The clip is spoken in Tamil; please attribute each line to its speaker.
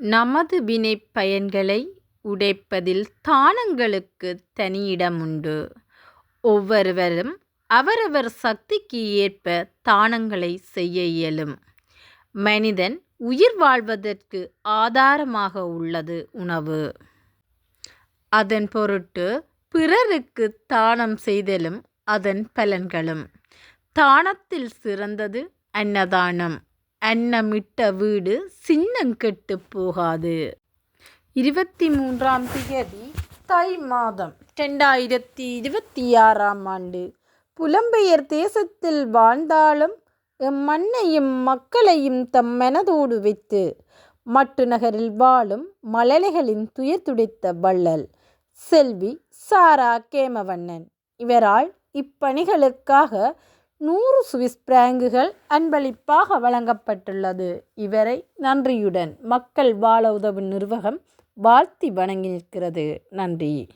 Speaker 1: நமது வினைப் பயன்களை உடைப்பதில் தானங்களுக்கு தனியிடமுண்டு. ஒவ்வொருவரும் அவரவர் சக்திக்கு ஏற்ப தானங்களைச் செய்ய இயலும். மனிதன் உயிர் வாழ்வதற்கு ஆதாரமாக உள்ளது உணவு. அதன் பொருட்டு பிறருக்குத் தானம் செய்தலும் அதன் பலன்களும். தானத்தில் சிறந்தது அன்னதானம். அன்னமிட்ட வீடு சின்னங் கெட்டுப் போகாது. இருபத்தி மூன்றாம் திகதி தை மாதம் ரெண்டாயிரத்தி இருபத்தி ஆறாம் ஆண்டு. புலம்பெயர் தேசத்தில் வாழ்ந்தாலும் எம் மண்ணையும் மக்களையும் தம் மனதோடு வைத்து மட்டு நகரில் வாழும் மழலைகளின் துயர் துடித்த வள்ளல் செல்வி சாரா கேமவண்ணன். இவரால் இப்பணிகளுக்காக நூறு சுவிஸ் பிராங்குகள் அன்பளிப்பாக வழங்கப்பட்டுள்ளது. இவரை நன்றியுடன் மக்கள் வாழ உதவும் நிர்வாகம் வாழ்த்தி வணங்கி நிற்கிறது. நன்றி.